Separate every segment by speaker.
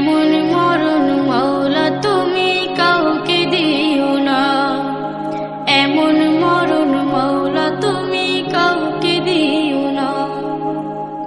Speaker 1: এমন মরণ মৌলা তুমি কাউকে দিও না। এমন মরণ মৌলা তুমি কাউকে দিও না।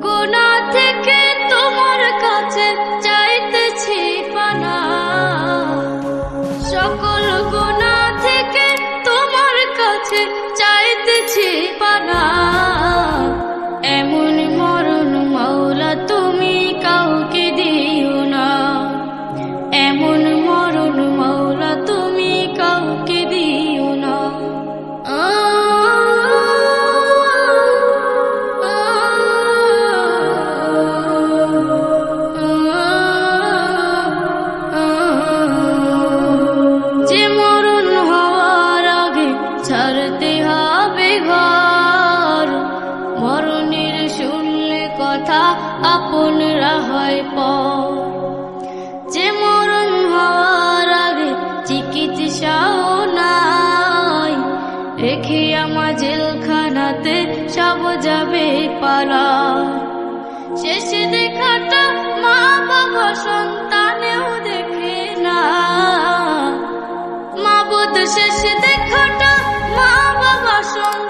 Speaker 1: গোনা থেকে তোমার কাছে চাইতেছি পানা। সকল গোনা কথা আপনরা হয় পর যে মরণ হওয়ার আগে চিকিৎসাও নাই। রেখে আমার জেলখানাতে সব যাবে পালা। শেষে দেখাটা মা বাবা সন্তানেও দেখে না। মা বোধ শেষে দেখাটা মা বাবা সন্তানেও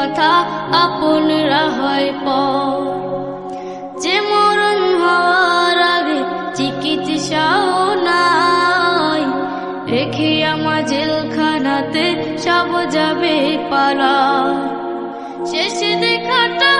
Speaker 1: কথা আপনরা হয় পর যে মরণ হওয়ার আগে চিকিৎসাও নাই। রেখে আমার জেলখানাতে সব যাবে পালা। শেষে দেখাটা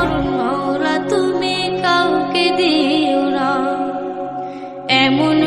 Speaker 1: মরণ মৌলা তুমি কাউকে দিও না। এমন